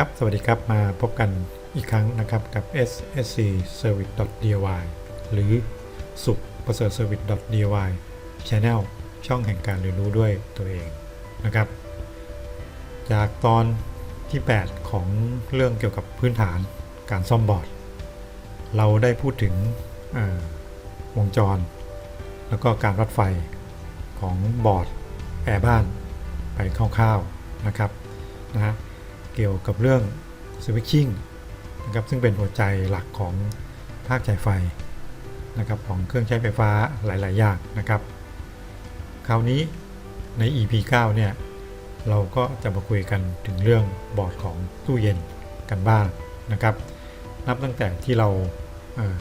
ครับ สวัสดีครับ มาพบกันอีกครั้งนะครับกับ ssc service DIY หรือสุขประเสริฐ service dy channel ช่องแห่งการเรียนรู้ด้วยตัวเองนะครับ จากตอนที่ 8 ของเรื่องเกี่ยวกับพื้นฐานการซ่อมบอร์ด เราได้พูดถึงวงจร แล้วก็การวัดไฟของบอร์ดแอร์บ้านไปคร่าวๆนะครับนะฮะ เกี่ยวกับเรื่องสวิตชิ่งนะครับซึ่งเป็นหัวใจหลักของภาคจ่ายไฟนะครับของเครื่องใช้ไฟฟ้าหลาย ๆ อย่างนะครับ คราวนี้ใน EP 9 เนี่ย เราก็จะมาคุยกันถึงเรื่องบอร์ดของตู้เย็นกันบ้างนะครับ นับตั้งแต่ที่เราเอ่อ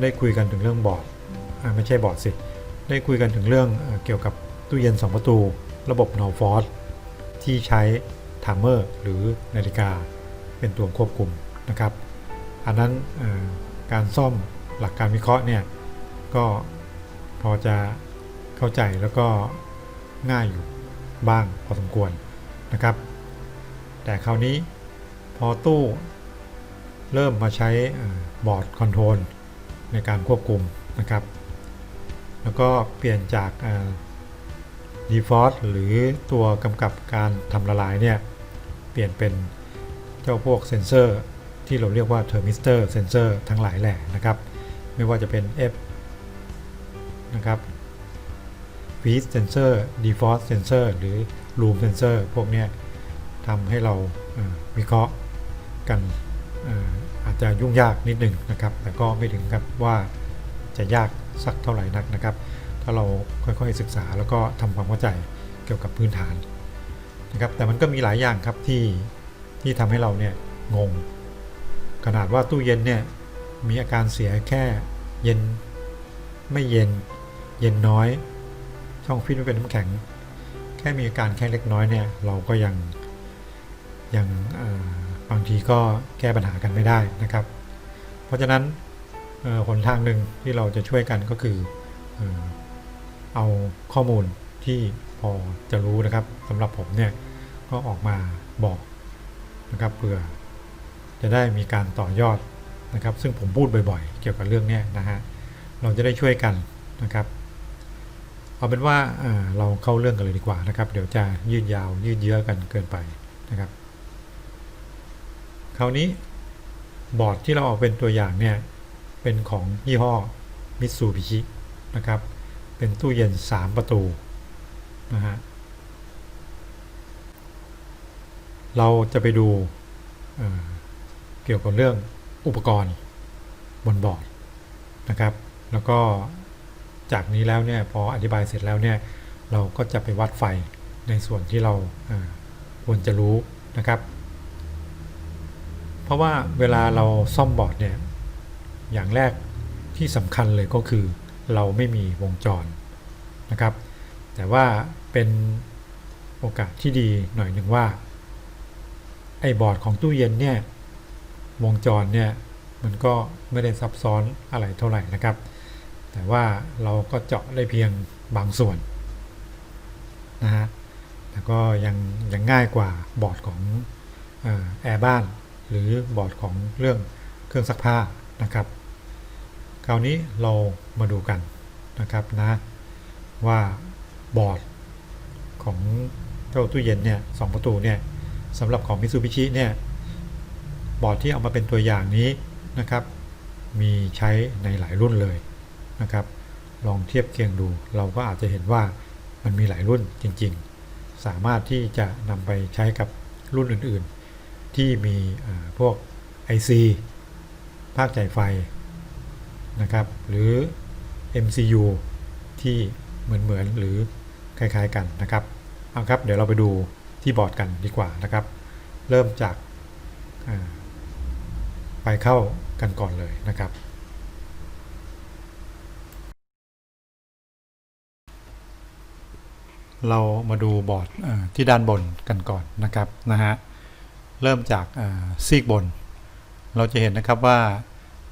ได้คุยกันถึงเรื่องบอร์ดไม่ใช่บอร์ดสิ ได้คุยกันถึงเรื่องเอเกี่ยวกับตู้เย็น 2 ประตู ระบบ n o f o r c e ที่ใช้ ไทม์เมอร์หรือนาฬิกาเป็นตัวควบคุมนะครับ อันนั้นการซ่อมหลักการวิเคราะห์เนี่ยก็พอจะเข้าใจแล้วก็ง่ายอยู่บ้างพอสมควรนะครับ แต่คราวนี้พอตู้เริ่มมาใช้บอร์ดคอนโทรลในการควบคุมนะครับ แล้วก็เปลี่ยนจาก default หรือตัวกำกับการทำละลายเนี่ย เปลี่ยนเป็นเจ้าพวกเซนเซอร์ที่เราเรียกว่าเทอร์มิสเตอร์เซนเซอร์ทั้งหลายแหล่นะครับ ไม่ว่าจะเป็น F นะครับ Feed Sensor Default Sensor หรือ Room Sensor พวกนี้ทำให้เราวิเคราะห์กันอาจจะยุ่งยากนิดหนึ่งนะครับ แต่ก็ไม่ถึงกับว่าจะยากสักเท่าไหร่นักนะครับ ถ้าเราค่อยๆศึกษาแล้วก็ทำความเข้าใจเกี่ยวกับพื้นฐาน นะครับแต่มันก็มีหลายอย่างครับที่ที่ทำให้เราเนี่ยงง ขนาดว่าตู้เย็นเนี่ยมีอาการเสียแค่เย็นไม่เย็นเย็นน้อย ช่องฟิตไม่เป็นน้ำแข็ง แค่มีอาการแค่เล็กน้อยเนี่ยเราก็ยังยังบางทีก็แก้ปัญหากันไม่ได้นะครับ เพราะฉะนั้นหนทางหนึ่งที่เราจะช่วยกันก็คือเอาข้อมูลที่พอจะรู้นะครับสำหรับผมเนี่ย ก็ออกมาบอกนะครับเพื่อจะได้มีการต่อยอดนะครับ ซึ่งผมพูดบ่อยๆ เกี่ยวกับเรื่องนี้นะฮะเราจะได้ช่วยกันนะครับเอาเป็นว่าเอ่อเราเข้าเรื่องกันเลยดีกว่านะครับ เดี๋ยวจะยืดยาวยืดเยื้อกันเกินไปนะครับ คราวนี้บอร์ดที่เราเอาเป็นตัวอย่างเนี่ยเป็นของยี่ห้อมิตซูบิชินะครับ เป็นตู้เย็น 3 ประตูนะฮะ เราจะไปดูเเกี่ยวกับเรื่องอุปกรณ์บนบอร์ดนะครับ แล้วก็จากนี้แล้วเนี่ยพออธิบายเสร็จแล้วเนี่ยเราก็จะไปวัดไฟในส่วนที่เราเควรจะรู้นะครับ เพราะว่าเวลาเราซ่อมบอร์ดเนี่ยอย่างแรกที่สำคัญเลยก็คือ เราไม่มีวงจรนะครับ แต่ว่าเป็นโอกาสที่ดีหน่อยหนึ่งว่า ไอ้บอร์ดของตู้เย็นเนี่ยวงจรเนี่ยมันก็ไม่ได้ซับซ้อนอะไรเท่าไหร่นะครับ แต่ว่าเราก็เจาะได้เพียงบางส่วนนะฮะแต่ก็ยังยังง่ายกว่าบอร์ดของอแอร์บ้าน หรือบอร์ดของเรื่องเครื่องซักผ้านะครับ คราวนี้เรามาดูกันนะครับนะว่าบอร์ดของเจ้าตู้เย็นเนี่ยสองประตูเนี่ย สำหรับของ Mitsubishi เนี่ยบอร์ดที่เอามาเป็นตัวอย่างนี้นะครับ มีใช้ในหลายรุ่นเลยนะครับ ลองเทียบเคียงดู เราก็อาจจะเห็นว่ามันมีหลายรุ่นจริง ๆ สามารถที่จะนำไปใช้กับรุ่นอื่นๆ ที่มีพวก IC ภาคจ่ายไฟนะครับ หรือ MCU ที่เหมือนๆหรือคล้ายๆกันนะครับ เอาครับ เดี๋ยวเราไปดู ที่บอร์ดกันดีกว่านะครับ เริ่มจากาไปเข้ากันก่อนเลยนะครับ เรามาดูบอร์ดที่ด้านบนกันก่อนนะครับนะฮะเริ่มจากซีกบน เราจะเห็นนะครับว่า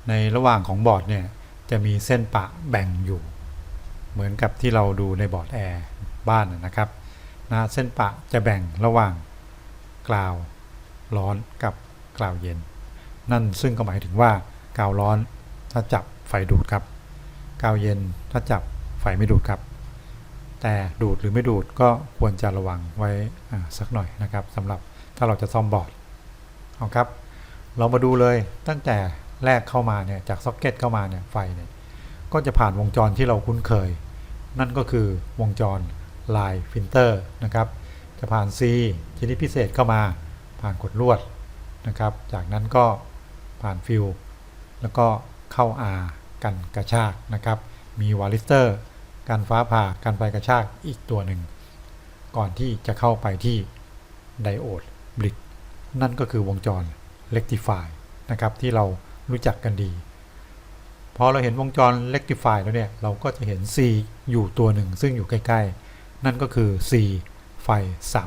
ในระหว่างของบอร์ดเนี่ยจะมีเส้นปะแบ่งอยู่ เหมือนกับที่เราดูในบอร์ดแอร์บ้านนะครับ นะเส้นปะจะแบ่งระหว่างกราวร้อนกับกล่าวเย็น นั่นซึ่งก็หมายถึงว่ากล่าวร้อนถ้าจับไฟดูดครับกาวเย็นถ้าจับไฟไม่ดูดครับ แต่ดูดหรือไม่ดูดก็ควรจะระวังไว้สักหน่อยนะครับสำหรับถ้าเราจะซ่อมบอร์ดเอาครับ เรามาดูเลยตั้งแต่แรกเข้ามาเนี่ยจากซ็อกเก็ตเข้ามาเนี่ยไฟเนี่ยก็จะผ่านวงจรที่เราคุ้นเคย นั่นก็คือวงจร ลายฟิลเตอร์นะครับ จะผ่าน C ชนิดพิเศษเข้ามาผ่านกดลวดนะครับ จากนั้นก็ผ่านฟิลแล้วก็เข้า R กันกระชากนะครับ มีวาลิสเตอร์การฟ้าผ่าการไฟกระชากอีกตัวหนึ่ง ก่อนที่จะเข้าไปที่ไดโอดบลิดนั่นก็คือวงจร rectify นะครับที่เรารู้จักกันดี พอเราเห็นวงจร rectify แล้วเนี่ย เราก็จะเห็น C อยู่ตัวหนึ่ง ซึ่งอยู่ใกล้ ๆ นั่นก็คือ C ไฟ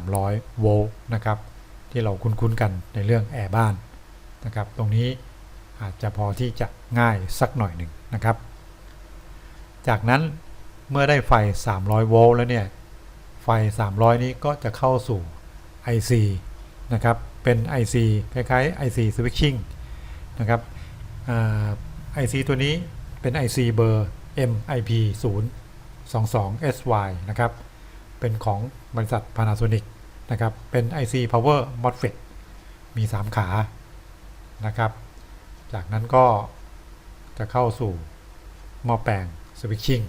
300 โวลต์นะครับที่เราคุ้นๆกันในเรื่องแอร์บ้านนะครับตรงนี้อาจจะพอที่จะง่ายสักหน่อยหนึ่งนะครับ จากนั้นเมื่อได้ไฟ 300 โวลต์แล้วเนี่ย ไฟ 300 นี้ก็จะเข้าสู่ IC นะครับ เป็น IC คล้ายๆ IC switching นะครับอ IC ตัวนี้เป็น IC เบอร์ MIP 0 22 SY นะครับ เป็นของบริษัท Panasonic นะครับ เป็น IC Power MOSFET มี 3 ขานะครับ จากนั้นก็จะเข้าสู่หม้อแปลง switching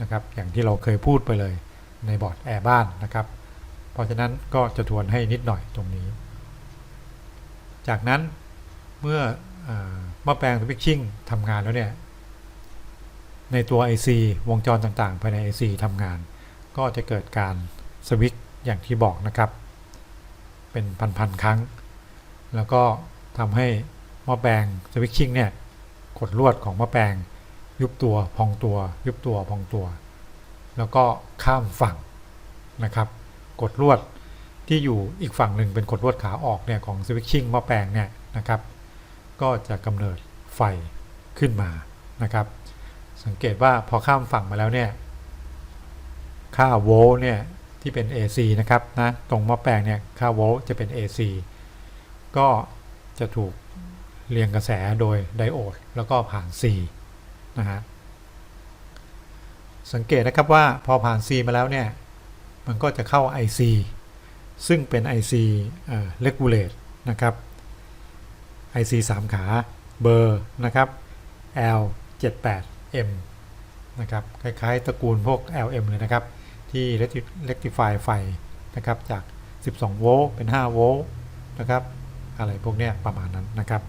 นะครับ อย่างที่เราเคยพูดไปเลยในบอร์ดแอร์บ้านนะครับ เพราะฉะนั้นก็จะทวนให้นิดหน่อยตรงนี้ จากนั้นเมื่ออหม้อแปลง switching ทำงานแล้วเนี่ย ในตัว IC วงจรต่างๆ ภายใน IC ทำงาน ก็จะเกิดการสวิตช์อย่างที่บอกนะครับ เป็นพันๆครั้ง แล้วก็ทำให้หม้อแปลงสวิตชิ่งเนี่ยกดลวดของหม้อแปลงยุบตัวพองตัว ยุบตัวพองตัว แล้วก็ข้ามฝั่งนะครับกดลวดที่อยู่อีกฝั่งหนึ่งเป็นกดลวดขาออกเนี่ยของสวิตชิ่งหม้อแปลงเนี่ยนะครับ ก็จะกำเนิดไฟขึ้นมานะครับ สังเกตว่าพอข้ามฝั่งมาแล้วเนี่ย ค่าโวลต์เนี่ยที่เป็น AC นะครับนะตรงหม้อแปลงเนี่ยค่าโวลต์จะเป็น AC ก็จะถูกเรียงกระแสโดยไดโอดแล้วก็ผ่าน C นะฮะสังเกตนะครับว่าพอผ่าน C มาแล้วเนี่ยมันก็จะเข้า IC ซึ่งเป็น IC เอ่อ regulate นะครับ IC 3 ขาเบอร์นะครับ L 7 8 M นะครับ คล้าย ๆ ตระกูลพวก LM เลยนะครับ ที่ rectify ไฟนะครับ จาก 12 โวลต์เป็น 5 โวลต์นะครับ อะไรพวกเนี้ยประมาณนั้นนะครับ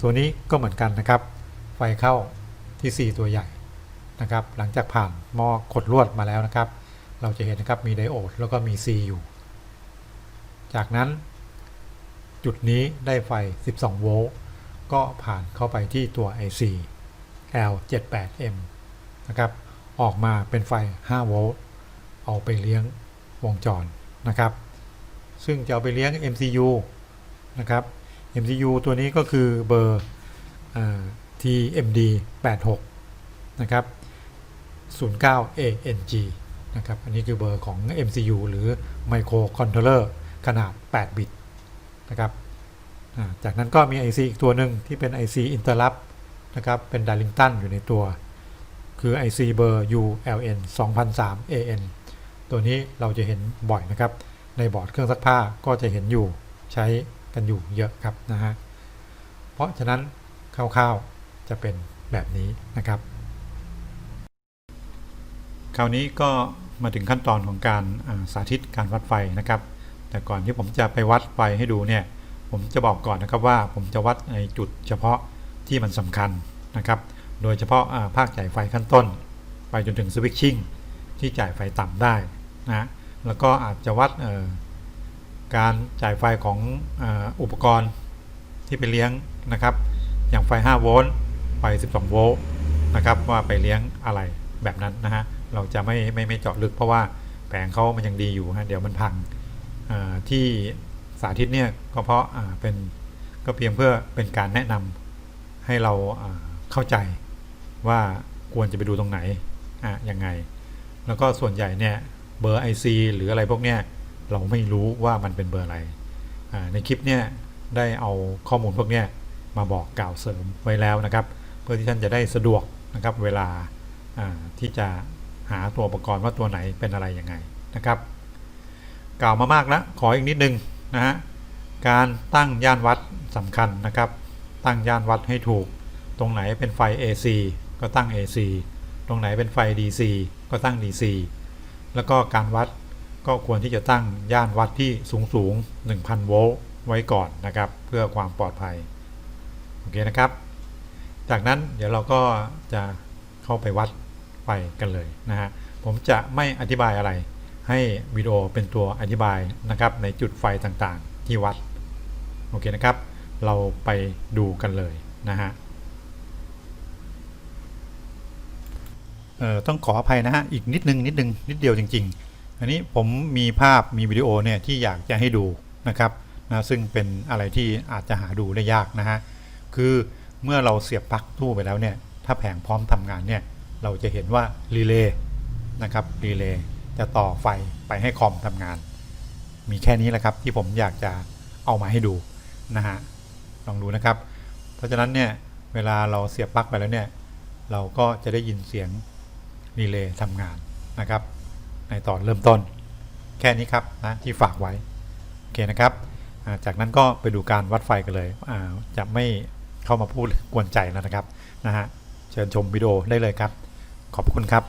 ตัวนี้ก็เหมือนกันนะครับ ไฟเข้าที่ 4 ตัวใหญ่นะครับ หลังจากผ่านหม้อขดลวดมาแล้วนะครับ เราจะเห็นนะครับมีไดโอดแล้วก็มี C อยู่ จากนั้น จุดนี้ได้ไฟ 12 โวลต์ก็ผ่านเข้าไปที่ตัว IC L 7 8 M นะครับ ออกมาเป็นไฟ 5 โวลต์ เอาไปเลี้ยงวงจรนะครับ ซึ่งจะเอาไปเลี้ยง MCU นะครับ MCU ตัวนี้ก็คือเบอร์ TMD 86นะครับ 09 ANG นะครับ อันนี้คือเบอร์ของ MCU หรือ Microcontroller ขนาด 8 บิตนะครับจากนั้นก็มี IC อีกตัวหนึ่งที่เป็น IC Interrupt นะครับ เป็น Darlington อยู่ในตัว คือ IC เบอร์ ULN 2003 AN ตัวนี้เราจะเห็นบ่อยนะครับ ในบอร์ดเครื่องซักผ้าก็จะเห็นอยู่ใช้กันอยู่เยอะครับนะฮะเพราะฉะนั้นคร่าวๆจะเป็นแบบนี้นะครับ คราวนี้ก็มาถึงขั้นตอนของการสาธิตการวัดไฟนะครับ แต่ก่อนที่ผมจะไปวัดไฟให้ดูเนี่ย ผมจะบอกก่อนนะครับว่าผมจะวัดในจุดเฉพาะที่มันสำคัญนะครับ โดยเฉพาะภาคจ่ายไฟขั้นต้น ไปจนถึงสวิตชิ่งที่จ่ายไฟต่ำได้ นะแล้วก็อาจจะวัดการจ่ายไฟของอ,อุปกรณ์ที่ไปเลี้ยงนะครับ อย่างไฟ 5 โวลต์ไฟ 12 โวลต์นะครับว่าไปเลี้ยงอะไรแบบนั้นนะฮะเราจะไม่ไม่ไม่เจาะลึกเพราะว่าแผงเขามันยังดีอยู่ฮะเดี๋ยวมันพังที่สาธิตเนี่ยก็เพราะเป็นก็เพียงเพื่อเป็นการแนะนำให้เราอ่าเข้าใจว่าควรจะไปดูตรงไหนอะยังไง แล้วก็ส่วนใหญ่เนี่ย เบอร์ IC หรืออะไรพวกเนี้ยเราไม่รู้ว่ามันเป็นเบอร์อะไร ในคลิปเนี่ยได้เอาข้อมูลพวกเนี้ยมาบอกกล่าวเสริมไว้แล้วนะครับ เพื่อที่ท่านจะได้สะดวกนะครับเวลาที่จะหาตัวอุปกรณ์ว่าตัวไหนเป็นอะไรยังไงนะครับ กล่าวมามากแล้วขออีกนิดนึงนะฮะการตั้งย่านวัดสำคัญนะครับ ตั้งย่านวัดให้ถูก ตรงไหนเป็นไฟ AC ก็ตั้ง AC ตรงไหนเป็นไฟ DC ก็ตั้ง DC แล้วก็การวัดก็ควรที่จะตั้งย่านวัดที่สูงสูง1,000 โวลต์ไว้ก่อนนะครับ เพื่อความปลอดภัย โอเคนะครับ จากนั้นเดี๋ยวเราก็จะเข้าไปวัดไฟกันเลยนะฮะผมจะไม่อธิบายอะไร ให้วิดีโอเป็นตัวอธิบายนะครับในจุดไฟต่างๆ ที่วัด โอเคนะครับ เราไปดูกันเลยนะฮะ เออต้องขออภัยนะฮะอีกนิดนึงนิดนึงนิดเดียวจริง ๆ อันนี้ผมมีภาพมีวิดีโอเนี่ยที่อยากจะให้ดูนะครับนะซึ่งเป็นอะไรที่อาจจะหาดูได้ยากนะฮะคือเมื่อเราเสียบปลั๊กตู้ไปแล้วเนี่ยถ้าแผงพร้อมทำงานเนี่ยเราจะเห็นว่ารีเลย์นะครับรีเลย์จะต่อไฟไปให้คอมทำงาน มีแค่นี้แหละครับที่ผมอยากจะเอามาให้ดูนะฮะลองดูนะครับ เพราะฉะนั้นเนี่ยเวลาเราเสียบปลั๊กไปแล้วเนี่ยเราก็จะได้ยินเสียง รีเลย์ทำงานนะครับ ในตอนเริ่มต้น แค่นี้ครับนะที่ฝากไว้ โอเคนะครับ จากนั้นก็ไปดูการวัดไฟกันเลย จะไม่เข้ามาพูดกวนใจแล้วนะครับนะฮะเชิญชมวิดีโอได้เลยครับ ขอบคุณครับ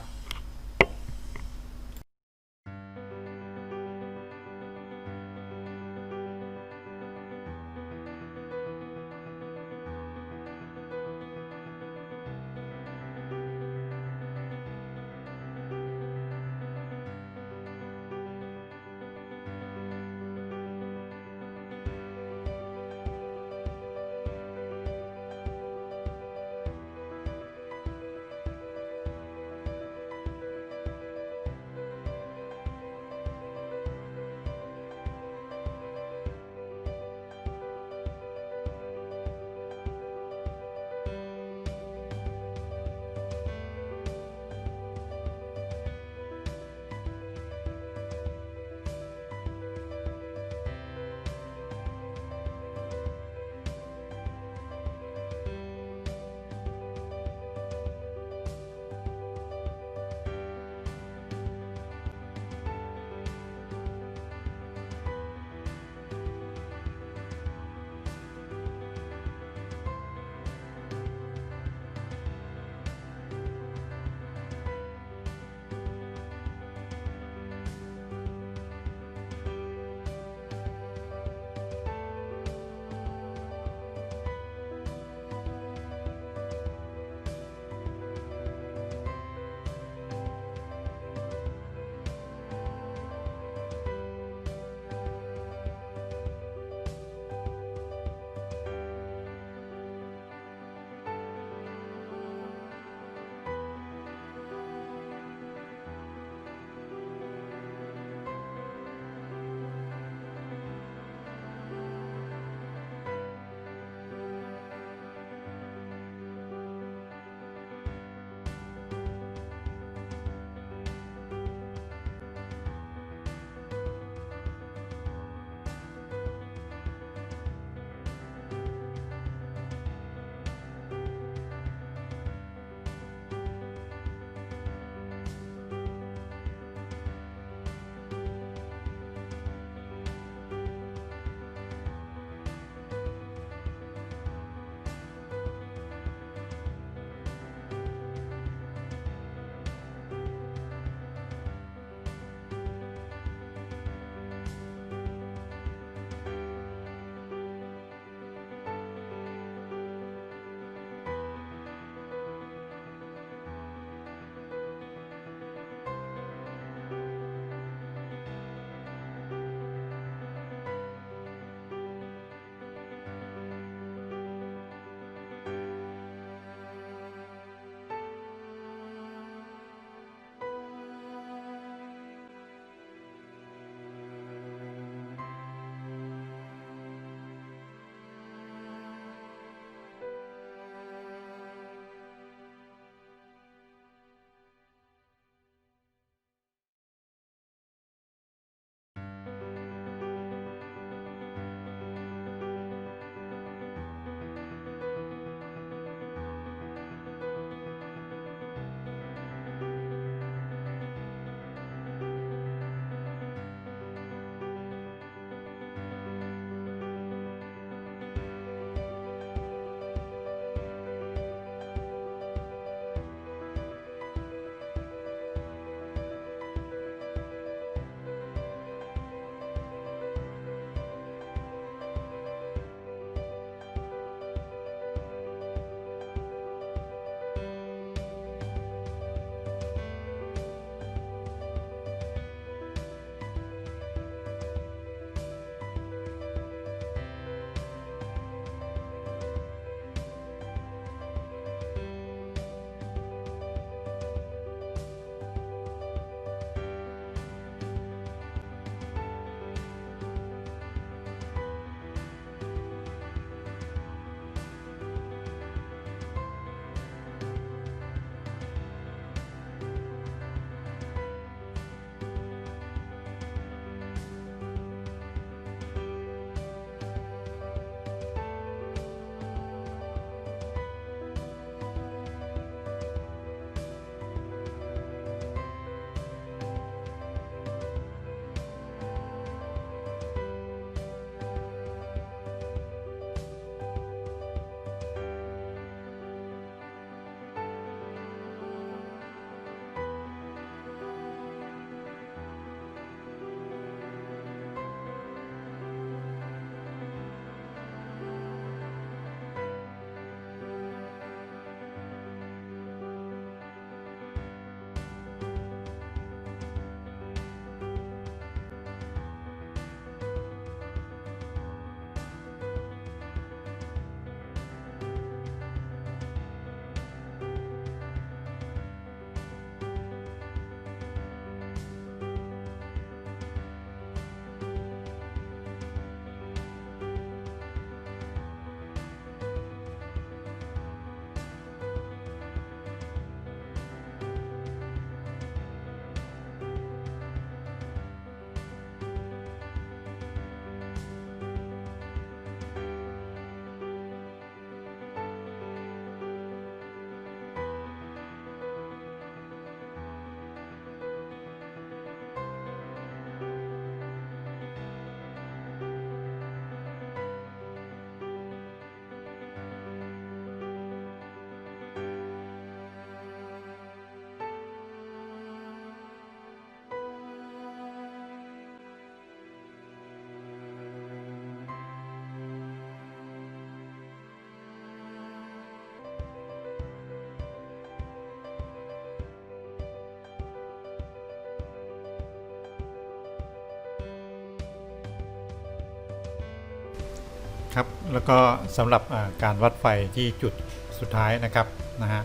ครับแล้วก็สำหรับการวัดไฟที่จุดสุดท้ายนะครับนะฮะ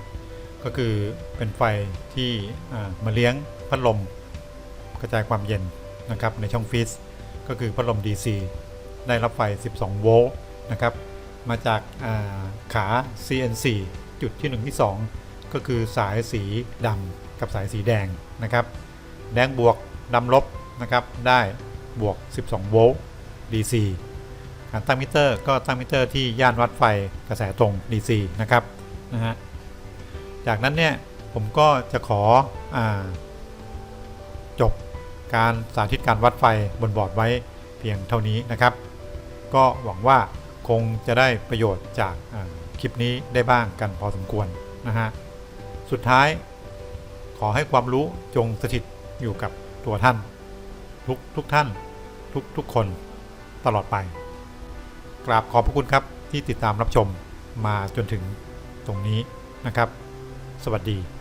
ก็คือเป็นไฟที่มาเลี้ยงพัดลมกระจายความเย็นนะครับในช่องฟีสก็คือพัดลม DC ได้รับไฟ 12 โวลต์นะครับมาจากาขา CNC จุดที่ 1 ที่ 2 ก็คือสายสีดำกับสายสีแดงนะครับแดงบวกดำลบนะครับได้บวก 12 โวลต์ DC การตั้งมิเตอร์ ก็ตั้งมิเตอร์ที่ย่านวัดไฟกระแสตรง DC นะครับนะฮะจากนั้นเนี่ยผมก็จะขออจบการสาธิตการวัดไฟบนบอร์ดไว้เพียงเท่านี้นะครับ ก็หวังว่าคงจะได้ประโยชน์จากคลิปนี้ได้บ้างกันพอสมควรนะฮะสุดท้ายขอให้ความรู้จงสถิตอยู่กับตัวท่าน ทุกทุกท่านทุกทุกคนตลอดไป กราบขอบพระคุณครับที่ติดตามรับชมมาจนถึงตรงนี้นะครับ สวัสดี